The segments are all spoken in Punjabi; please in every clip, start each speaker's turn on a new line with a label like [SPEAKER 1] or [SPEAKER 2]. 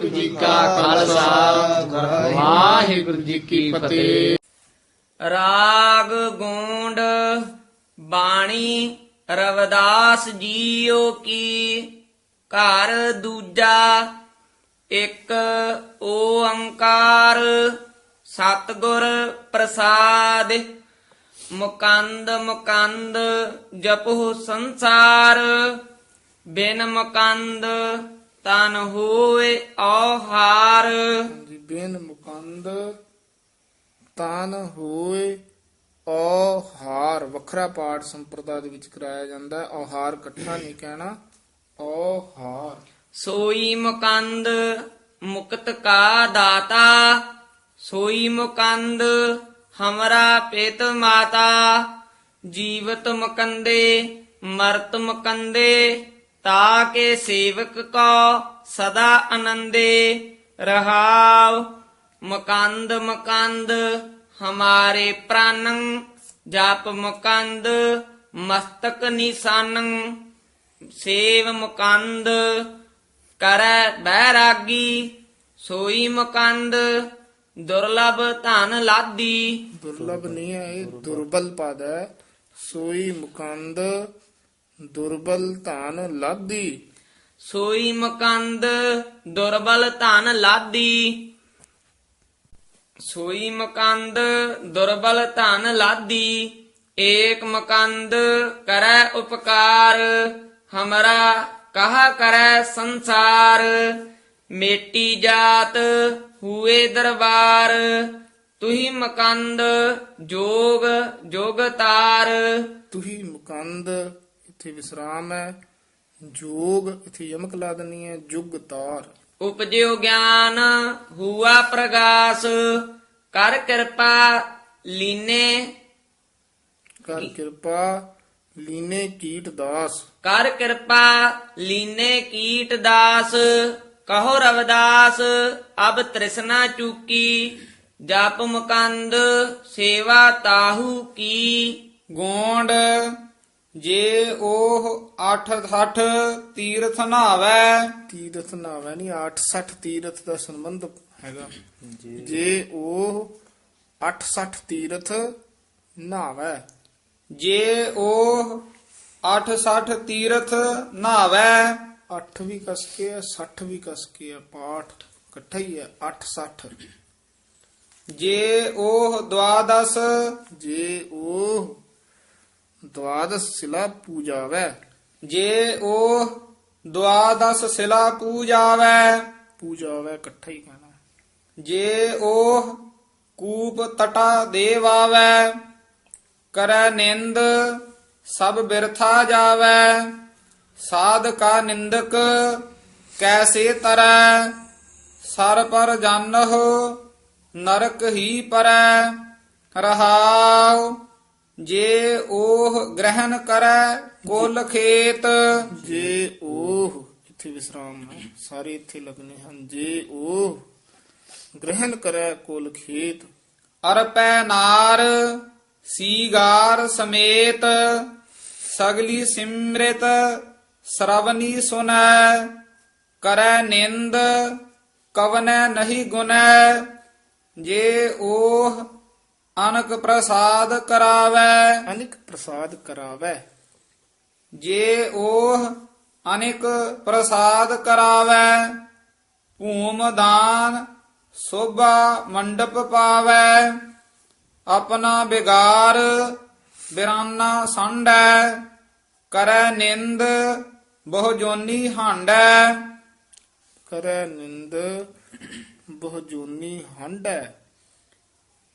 [SPEAKER 1] ਵਾਹਿਗੁਰੂ ਜੀ ਕਾ ਖਾਲਸਾ। ਵਾਹਿਗੁਰੂ ਜੀ ਕੀ ਫਤਿਹ।
[SPEAKER 2] ਰਾਗ ਗੋਂਡ ਬਾਣੀ ਰਵਦਾਸ ਜੀਓ ਕੀ। ਘਰ ਦੂਜਾ ਇੱਕ ਓੰਕਾਰ ਸਤਿਗੁਰ ਪ੍ਰਸਾਦ। ਮੁਕੰਦ ਮੁਕੰਦ ਜਪੋ ਸੰਸਾਰ। ਬਿਨ ਮੁਕੰਦ ਤਨ ਹੋਏ ਔਹਾਰ
[SPEAKER 3] ਜੀ ਬੇਨ ਮੁਕੰਦ ਤਾਨ ਹੋਏ ਔਹਾਰ ਵੱਖਰਾ ਪਾਠ ਸੰਪਰਦਾ ਦੇ ਵਿੱਚ ਕਰਾਇਆ ਜਾਂਦਾ ਹੈ। ਔਹਾਰ ਇਕੱਠਾ ਨਹੀਂ ਕਹਿਣਾ ਔਹਾਰ
[SPEAKER 2] ਸੋਈ ਮੁਕੰਦ ਮੁਕਤ ਕਾ ਦਾਤਾ ਸੋਈ ਮੁਕੰਦ ਹਮਰਾ ਪਿਤ ਮਾਤਾ ਜੀਵਤ ਮੁਕੰਦੇ ਮਰਤ ਮੁਕੰਦੇ ਤਾਕੇ ਸੇਵਕ ਕੋ ਸਦਾ ਆਨੰਦੇ ਰਹਾਵ ਮੁਕੰਦ ਮੁਕੰਦ, ਹਮਾਰੇ ਪ੍ਰਾਨੰ ਜਪ ਮੁਕੰਦ, ਮਸਤਕ ਨਿਸ਼ਾਨੰ। ਸੇਵ ਮੁਕੰਦ, ਕਰੈ ਬੈਰਾਗੀ, ਸੋਈ ਮਕੰਦ, ਦੁਰਲਭ ਧਨ ਲਾਦੀ।
[SPEAKER 3] ਦੁਰਲਭ ਨਹੀਂ ਹੈ, ਇਹ ਦੁਰਬਲ ਪਦ ਹੈ। ਸੋਈ ਮੁਕੰਦ ਦੁਰਬਲ ਧਨ ਲਾਦੀ।
[SPEAKER 2] ਸੋਈ ਮੁਕੰਦ ਦੁਰਬਲ ਧਨ ਲਾਦੀ। ਸੋਈ ਮੁਕੰਦ ਦੁਰਬਲ ਧਨ ਲਾਦੀ। ਏਕ ਮੁਕੰਦ ਕਰੈ ਉਪਕਾਰ ਹਮਰਾ ਕਹਾ ਕਰੈ ਸੰਸਾਰ। ਮੇਟੀ ਜਾਤ ਹੂਏ ਦਰਬਾਰ ਤੁਹੀ ਮਕੰਦ ਜੋਗ ਜੋਗ ਤਾਰ
[SPEAKER 3] ਤੁਹੀ ਮੁਕੰਦ ਇੱਥੇ ਵਿਸਰਾਮ ਹੈ। ਜੋਗ ਇੱਥੇ ਯਮਕ ਲਾ ਦੇਣੀ ਹੈ। ਜੁਗ ਤਾਰ।
[SPEAKER 2] ਉਪਜਿਓ ਗਿਆਨ ਹੂਆ ਪ੍ਰਗਾਸ। ਕਰ ਕਿਰਪਾ ਲੀਨੇ।
[SPEAKER 3] ਕਰ ਕਿਰਪਾ ਲੀਨੇ ਕੀਟ ਦਾਸ।
[SPEAKER 2] ਕਰ ਕਿਰਪਾ ਲੀਨੇ ਕੀਟ ਦਾਸ। ਕਹੋ ਰਵਦਾਸ ਅਬ ਤ੍ਰਿਸ਼ਨਾ ਚੂਕੀ। ਜਪ ਮੁਕੰਦ ਸੇਵਾ ਤਾਹੂ ਕੀ।
[SPEAKER 4] ਗੋਂਡ। ਜੇ ਉਹ 8-8 ਤੀਰਥ ਨਾਵੈ।
[SPEAKER 3] ਤੀਰਥ ਨਾਵੇਂ ਨਹੀਂ 860 ਤੀਰਥ ਦਾ ਸੰਬੰਧ ਹੈਗਾ। ਜੇ ਉਹ 860 ਤੀਰਥ ਨਾਵੇਂ।
[SPEAKER 4] ਜੇ ਉਹ 8-60 ਤੀਰਥ ਨਾਵੈ।
[SPEAKER 3] 8 ਵੀ ਕਸ ਕੇ ਹੈ 60 ਵੀ ਕਸ ਕੇ ਹੈ ਪਾਠ ਇਕੱਠਾ ਹੀ ਹੈ 860
[SPEAKER 4] ਜੇ ਉਹ ਦਵਾਦਸ
[SPEAKER 3] ਜੇ ਉਹ ਦਵਾਦਸ ਸਿਲਾ ਪੂਜਾਵੇ।
[SPEAKER 4] ਜੇ ਉਹ ਦਵਾਦਸ ਸਿਲਾ ਪੂਜਾਵੈ
[SPEAKER 3] ਪੂਜਾਵੇ ਇਕੱਠਾ ਹੀ ਕਹਿਣਾ।
[SPEAKER 4] ਜੇ ਉਹ ਕੂਪ ਤਟਾ ਦੇਵਾਵੈ ਕਰੈ ਨਿੰਦ ਸਭ ਬਿਰਥਾ ਜਾਵੈ ਸਾਧ ਕਾ ਨਿੰਦਕ ਕੈਸੇ ਤਰੈ ਸਰ ਪਰ ਜਾਣਹੁ ਨਰਕ ਹੀ ਪਰੈ ਰਹਾਉ ਜੇ ਉਹ ਗ੍ਰਹਿਣ ਕਰੈ ਕੁਲ ਖੇਤ।
[SPEAKER 3] ਜੇ ਉਹ ਇੱਥੇ ਵਿਸਰਾਮ ਹੈ ਸਾਰੇ ਇੱਥੇ ਲੱਗਨੇ ਹਨ। ਜੇ ਉਹ ਗ੍ਰਹਿਣ ਕਰੈ ਕੁਲ ਖੇਤ।
[SPEAKER 4] ਅਰਪੈ ਨਾਰ ਸੀਗਾਰ ਸਮੇਤ ਸਗਲੀ ਸਿਮ੍ਰਿਤ ਸ਼ਰਵਨੀ ਸੁਨੈ ਕਰੈ ਨਿੰਦ ਕਵਨੈ ਨਹੀਂ ਗੁਨੈ। ਜੇ ਉਹ ਅਨਕ ਪ੍ਰਸਾਦ ਕਰਾਵੈ।
[SPEAKER 3] ਅਨਿਕ ਪ੍ਰਸਾਦ ਕਰਾਵੇ।
[SPEAKER 4] ਜੇ ਉਹ ਅਨੇਕ ਪ੍ਰਸਾਦ ਕਰਾਵੈ ਭੂਮ ਦਾਨ ਸੋਭਾ ਮੰਡਪ ਪਾਵੈ ਆਪਣਾ ਬਿਗਾਰ ਬਿਰਾਨਾ ਸੰਡੈ ਕਰੈ ਨਿੰਦ ਬਹੁ ਜੋਨੀ ਹਾਂਡੈ।
[SPEAKER 3] ਕਰੈ ਨਿੰਦ ਬਹੁ ਜੂਨੀ ਹੰਡੈ।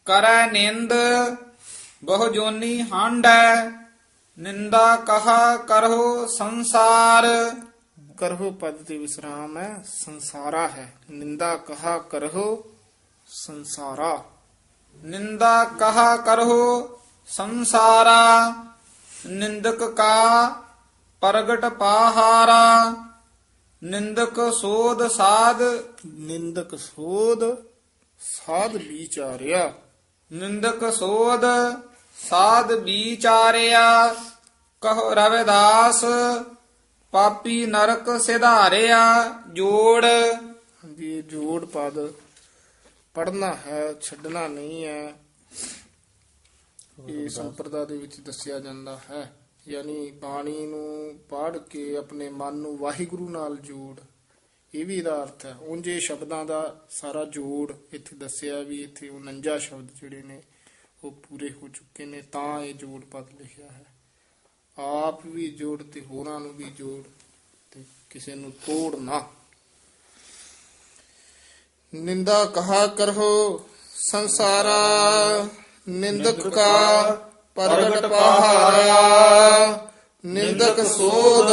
[SPEAKER 4] ਕਰੈ ਨਿੰਦ ਬਹੁ ਜੋਨੀ ਹਾਂਡੈ ਨਿੰਦਾ ਕਹਾ ਕਰਹੁ ਸੰਸਾਰ।
[SPEAKER 3] ਕਰਹੁ ਪਦ ਤੇ ਵਿਸਰਾਮ ਹੈ ਸੰਸਾਰਾ ਹੈ। ਨਿੰਦਾ ਕਹਾ ਕਰਹੁ ਸੰਸਾਰਾ।
[SPEAKER 4] ਨਿੰਦਾ ਕਹਾ ਕਰਹੁ ਸੰਸਾਰਾ ਨਿੰਦਕ ਕਾ ਪ੍ਰਗਟ ਪਾਹਾਰਾ। ਨਿੰਦਕ ਸੋਧ ਸਾਧ।
[SPEAKER 3] ਨਿੰਦਕ ਸੋਧ ਸਾਧ ਵਿਚਾਰਿਆ।
[SPEAKER 4] ਨਿੰਦਕ ਸੋਧ ਸਾਧ ਵਿਚਾਰਿਆ ਕਹੋ ਰਵਿਦਾਸ ਪਾਪੀ ਨਰਕ ਸਿਧਾਰਿਆ ਜੋੜ।
[SPEAKER 3] ਹਾਂਜੀ ਇਹ ਜੋੜ ਪਦ ਪੜਨਾ ਹੈ ਛੱਡਣਾ ਨਹੀਂ ਹੈ। ਇਹ ਸੰਪਰਦਾ ਦੇ ਵਿੱਚ ਦੱਸਿਆ ਜਾਂਦਾ ਹੈ ਯਾਨੀ ਬਾਣੀ ਨੂੰ ਪੜ੍ਹ ਕੇ ਆਪਣੇ ਮਨ ਨੂੰ ਵਾਹਿਗੁਰੂ ਨਾਲ ਜੋੜ। ਇਹ ਵੀ ਇਹਦਾ ਅਰਥ ਹੈ। ਉਂਝ ਇਹ ਸ਼ਬਦਾਂ ਦਾ ਸਾਰਾ ਜੋੜ ਇੱਥੇ ਦੱਸਿਆ ਵੀ ਇੱਥੇ 49 ਸ਼ਬਦ ਜਿਹੜੇ ਨੇ, ਉਹ ਪੂਰੇ ਹੋ ਚੁੱਕੇ ਨੇ, ਤਾਂ ਇਹ ਜੋੜ ਪਦ ਲਿਖਿਆ ਹੈ। ਆਪ ਵੀ ਜੋੜ ਤੇ ਹੋਰਾਂ ਨੂੰ ਵੀ ਜੋੜ ਤੇ ਕਿਸੇ ਨੂੰ ਤੋੜ ਨਾ। ਨਿੰਦਾ ਕਹਾ ਕਰੋ, ਸੰਸਾਰਾ, ਨਿੰਦਕ ਕਾ ਪ੍ਰਗਟ ਪਹਾਰਾ, ਨਿੰਦਕ ਸੋਧ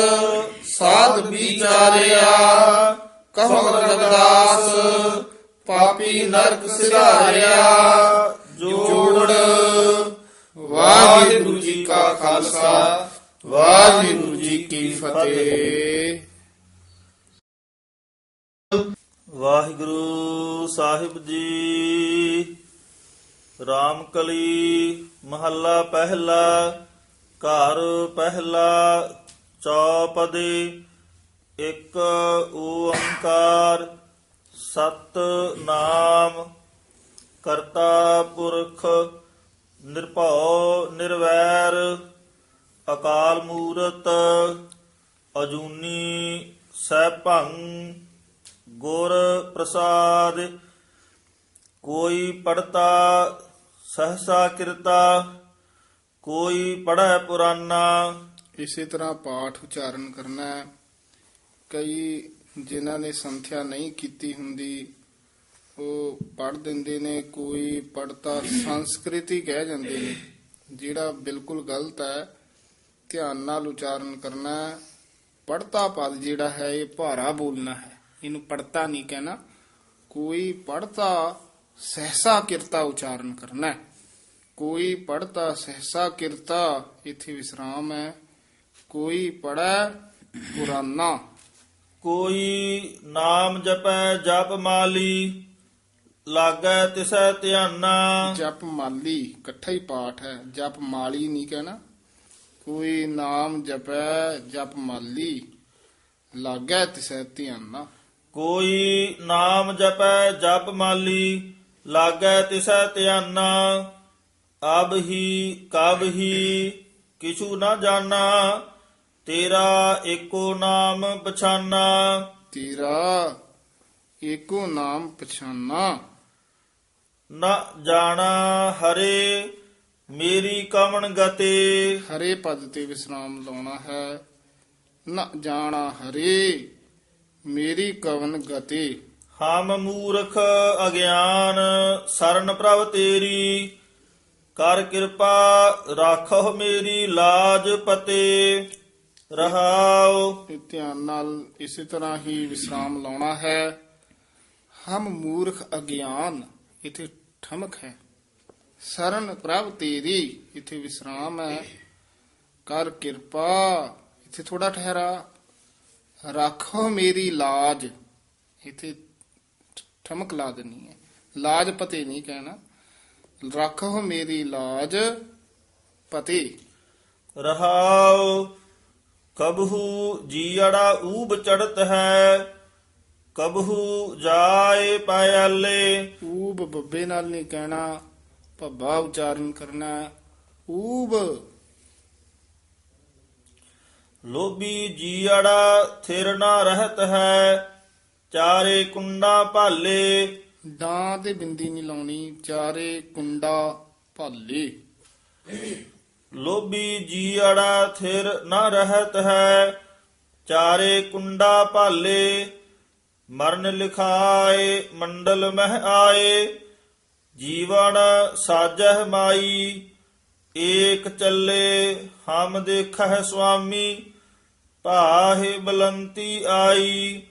[SPEAKER 3] ਸਾਧ ਵਿਚਾਰਿਆ। ਕਹੋ ਰਵਿਦਾਸ, ਪਾਪੀ ਨਰਕ ਸਿਧਾਰਿਆ, ਜੋੜ। ਵਾਹਿਗੁਰੂ ਜੀ ਕਾ ਖਾਲਸਾ, ਵਾਹਿਗੁਰੂ ਜੀ ਕੀ ਫਤਿਹ।
[SPEAKER 5] ਵਾਹਿਗੁਰੂ ਸਾਹਿਬ ਜੀ ਰਾਮ ਕਲੀ ਮਹੱਲਾ ਪਹਿਲਾ, ਘਰ ਪਹਿਲਾ, ਚੌਪਦੇ ਇੱਕ ਓੰਕਾਰ ਸਤ ਨਾਮ ਕਰਤਾ ਪੁਰਖ ਨਿਰਭਉ ਨਿਰਵੈਰ ਅਕਾਲ ਮੂਰਤ ਅਜੂਨੀ ਸੈਭੰ ਗੁਰ ਪ੍ਰਸਾਦ ਕੋਈ ਪੜਤਾ ਸਹਸਾ ਕਿਰਤਾ ਕੋਈ ਪੜੈ ਪੁਰਾਨਾ
[SPEAKER 3] ਇਸੇ ਤਰ੍ਹਾਂ ਪਾਠ ਉਚਾਰਨ ਕਰਨਾ ਹੈ। ਕਈ ਜਿਨ੍ਹਾਂ ਨੇ ਸੰਥਿਆ ਨਹੀਂ ਕੀਤੀ ਹੁੰਦੀ, ਉਹ ਪੜ ਦਿੰਦੇ ਨੇ, ਕੋਈ ਪੜਤਾ ਸੰਸਕ੍ਰਿਤੀ ਕਹਿ ਜਾਂਦੇ ਨੇ, ਜਿਹੜਾ ਬਿਲਕੁਲ ਗਲਤ ਹੈ, ਧਿਆਨ ਨਾਲ ਉਚਾਰਨ ਕਰਨਾ ਹੈ ਪੜਤਾ ਪਦ ਜਿਹੜਾ ਹੈ, ਇਹ ਭਾਰਾ ਬੋਲਣਾ ਹੈ, ਇਹਨੂੰ ਪੜਤਾ ਨਹੀਂ ਕਹਿਣਾ, ਕੋਈ ਪੜਤਾ ਸਹਸਾ ਕਿਰਤਾ ਉਚਾਰਨ ਕਰਨਾ ਕੋਈ ਪੜਤਾ ਸਹਸਾ ਕਿਰਤਾ ਇਥੇ ਵਿਸਰਾਮ ਹੈ, ਕੋਈ ਪੜੈ ਪੁਰਾਨਾ
[SPEAKER 5] ਕੋਈ ਨਾਮ ਜਪੈ ਜਪ ਮਾਲੀ ਲਾਗੈ ਤਿਸੈ ਧਿਆਨਾ।
[SPEAKER 3] ਜਪ ਮਾਲੀ ਇਕੱਠਾ ਹੀ ਪਾਠ ਹੈ ਜਪ ਮਾਲੀ ਨਹੀਂ ਕਹਿਣਾ। ਕੋਈ ਨਾਮ ਜਪੈ ਜਪ ਮਾਲੀ ਲਾਗੈ ਤਿਸੈ ਧਿਆਨਾ।
[SPEAKER 5] ਕੋਈ ਨਾਮ ਜਪੈ ਜਪ ਮਾਲੀ ਲਾਗੈ ਤਿਸੈ ਧਿਆਨਾ। ਅਬ ਹੀ ਕਬ ਹੀ ਕਿਛੂ ਨਾ ਜਾਣਾ। ਤੇਰਾ ਏਕੋ ਨਾਮ ਪਛਾਨਾ।
[SPEAKER 3] ਤੇਰਾ ਏਕੋ ਨਾਮ ਪਛਾਨਾ।
[SPEAKER 5] ਨਾ ਜਾਣਾ ਹਰੇ ਮੇਰੀ ਕਵਣ ਗਤੇ।
[SPEAKER 3] ਹਰੇ ਪਦ ਤੇ ਵਿਸਰਾਮ ਲਾਉਣਾ ਹੈ। ਨ ਜਾਣਾ ਹਰੇ ਮੇਰੀ ਕਵਨ ਗਤੇ।
[SPEAKER 5] ਹਮ ਮੂਰਖ ਅਗਿਆਨ ਸਰਨ ਪ੍ਰਭ ਤੇਰੀ। ਕਰ ਕਿਰਪਾ ਰਾਖੋ ਮੇਰੀ ਲਾਜ ਪਤੇ। ਰਹਾਉ
[SPEAKER 3] ਤੇ ਧਿਆਨ ਨਾਲ ਇਸੇ ਤਰ੍ਹਾਂ ਹੀ ਵਿਸਰਾਮ ਲਾਉਣਾ ਹੈ। ਹਮ ਮੂਰਖ ਅਗਿਆਨ ਇਥੇ ਠਮਕ ਹੈ। ਸਰਨ ਪ੍ਰਭ ਤੇਰੀ ਇਥੇ ਵਿਸਰਾਮ ਹੈ। ਕਰ ਕਿਰਪਾ ਇਥੇ ਥੋੜਾ ਠਹਿਰਾ। ਰੱਖੋ ਮੇਰੀ ਲਾਜ ਇਥੇ ਠਮਕ ਲਾ ਦੇਣੀ ਹੈ। ਲਾਜ ਪਤੇ ਨਹੀਂ ਕਹਿਣਾ। ਰੱਖੋ ਮੇਰੀ ਲਾਜ ਪਤੇ।
[SPEAKER 5] ਰਹਾਉ ਕਬਹੂ ਜੀੜਾ ਊਬ ਚੜਤ ਹੈ ਕਬਹੂ ਜਾਏ ਪਾਇਲੇ
[SPEAKER 3] ਊਬ ਬੱਬੇ ਨਾਲ ਨਹੀਂ ਕਹਿਣਾ ਭੱਬਾ ਉਚਾਰਨ ਕਰਨਾ। ਊਬ।
[SPEAKER 5] ਲੋਭੀ ਜੀੜਾ ਥਿਰ ਨਾ ਰਹਤ ਹੈ ਚਾਰੇ ਕੁੰਡਾ ਭਾਲੇ।
[SPEAKER 3] ਡਾਂ ਤੇ ਬਿੰਦੀ ਨਹੀਂ ਲਾਉਣੀ ਚਾਰੇ ਕੁੰਡਾ ਭਾਲੇ।
[SPEAKER 5] ਲੋਭੀ ਜੀੜਾ ਥਿਰ ਨਾ ਰਹਤ ਹੈ, ਚਾਰੇ ਕੁੰਡਾ ਭਾਲੇ, ਮਰਨ ਲਿਖਾਏ, ਮੰਡਲ ਮਹਿ ਆਏ, ਜੀਵਨ ਸਾਜਹ ਮਾਈ, ਏਕ ਚੱਲੇ ਹਮ ਦੇਖਹਿ ਸੁਆਮੀ, ਭਾਹੇ ਬਲੰਤੀ ਆਈ,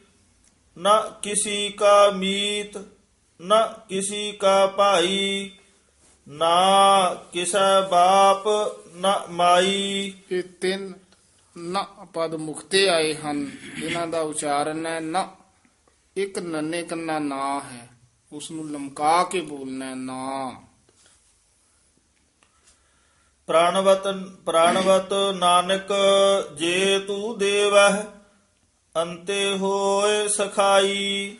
[SPEAKER 5] ਨਾ ਕਿਸੀ ਕਾ ਮੀਤ, ਨਾ ਕਿਸੀ ਕਾ ਭਾਈ, ਨਾ ਕਿਸੈ ਬਾਪ ਨਾ ਮਾਈ
[SPEAKER 3] ਇਹ ਤਿੰਨ ਨਾ ਪਦ ਮੁਕਤੇ ਆਏ ਹਨ ਇਹਨਾਂ ਦਾ ਉਚਾਰਨ ਹੈ ਨਾ। ਇੱਕ ਨੰਨੇ ਕੰਨਾ ਨਾ ਹੈ ਉਸ ਨੂੰ ਲਮਕਾ ਕੇ ਬੋਲਣਾ ਹੈ ਨਾ।
[SPEAKER 5] ਪ੍ਰਾਣਵਤ ਪ੍ਰਾਣਵਤ ਨਾਨਕ ਜੇ ਤੂੰ ਦੇਵਹਿ ਅੰਤੇ ਹੋਏ ਸਖਾਈ।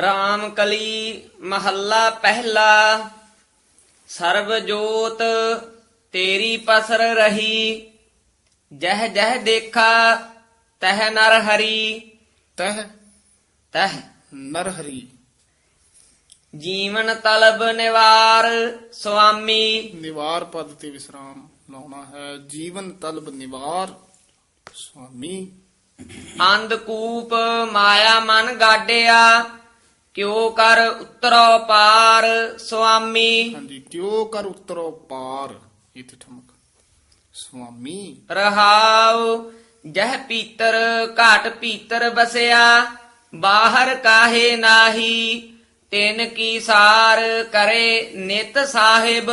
[SPEAKER 2] ਰਾਮ ਕਲੀ ਮਹੱਲਾ ਪਹਿਲਾ ਸਰਬ ਜੋਤ ਤੇਰੀ ਪਸਰ ਰਹੀ ਜਹ ਜਹ ਦੇਖਾ ਤਹ ਨਰ ਹਰੀ।
[SPEAKER 3] ਤਹ
[SPEAKER 2] ਤਹ।
[SPEAKER 3] ਨਰ ਹਰੀ।
[SPEAKER 2] ਜੀਵਨ ਤਲਬ ਨਿਵਾਰ ਸੁਆਮੀ।
[SPEAKER 3] ਨਿਵਾਰ ਪਦ ਤੇ ਵਿਸਰਾਮ ਲਾਉਣਾ ਹੈ। ਜੀਵਨ ਤਲਬ ਨਿਵਾਰ ਸੁਆਮੀ।
[SPEAKER 2] ਅੰਧਕੂਪ ਮਾਇਆ ਮਨ ਗਾਡਿਆ ਕਿਉ ਕਰ ਉਤਰੋ ਪਾਰ ਸੁਆਮੀ।
[SPEAKER 3] ਹਾਂਜੀ ਕਿਉ ਕਰ ਉਤਰੋ ਪਾਰ। ਇਥੇ ਠਮਕ। ਸੁਆਮੀ।
[SPEAKER 2] ਰਹਾਉ, ਜਹ ਪੀਤਰ, ਘਾਟ ਪੀਤਰ ਬਸਿਆ ਬਾਹਰ ਕਾਹੇ ਨਾਹੀ, ਤਿਨ ਕੀ ਸਾਰ ਕਰੇ ਨਿਤ ਸਾਹਿਬ,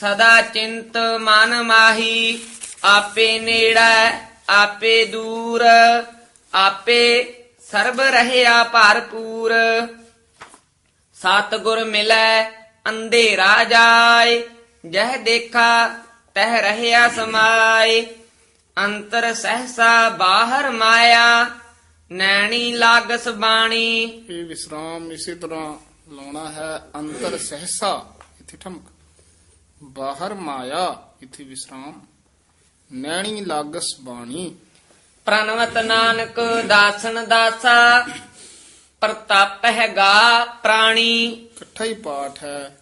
[SPEAKER 2] ਸਦਾ ਚਿੰਤ ਮਨ ਮਾਹੀ, ਆਪੇ ਨੇੜਾ, ਆਪੇ ਦੂਰ, ਆਪੇ ਸਰਬ ਰਹਿਆ ਭਰਪੂਰ। ਸਤਿਗੁਰ ਮਿਲੈ, ਅੰਧੇਰਾ ਜਾਏ ਜਹ ਦੇਖਾ ਤਹ ਰਹਿਆ ਸਮਾਏ ਅੰਤਰ ਸਹਸਾ ਬਾਹਰ ਮਾਇਆ ਨੈਣੀ ਲਾਗਸ ਬਾਣੀ
[SPEAKER 3] ਇਹ ਵਿਸਰਾਮ ਇਸੇ ਤਰ੍ਹਾਂ ਲਾਉਣਾ ਹੈ ਅੰਤਰ ਸਹਸਾ ਇਥੇ ਠਮਕ ਬਾਹਰ ਮਾਇਆ ਇਥੇ ਵਿਸਰਾਮ ਨੈਣੀ ਲਾਗਸ ਬਾਣੀ
[SPEAKER 2] ਪ੍ਰਣਵਤ ਨਾਨਕ ਦਾਸਨ ਦਾਸਾ ਪ੍ਰਤਾਪ ਹੈ ਗਾ ਪ੍ਰਾਣੀ
[SPEAKER 3] ਇਕੱਠਾ ਹੀ ਪਾਠ ਹੈ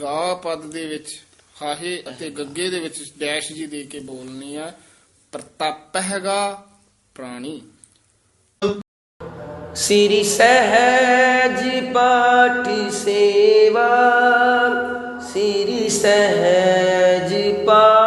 [SPEAKER 3] ਗਾ ਪਦ ਦੇ ਵਿੱਚ, ਹਾਹੇ ਅਤੇ ਗੱਗੇ ਦੇ ਵਿੱਚ ਡੈਸ਼ ਜੀ ਦੇ ਕੇ ਬੋਲਣੀ ਆ, ਪ੍ਰਤਾਪ ਹੈਗਾ ਪ੍ਰਾਣੀ।
[SPEAKER 6] ਸ੍ਰੀ ਸਹਿਜ ਪਾਠੀ ਸੇਵਾ, ਸ੍ਰੀ ਸਹਿਜ ਪਾਠ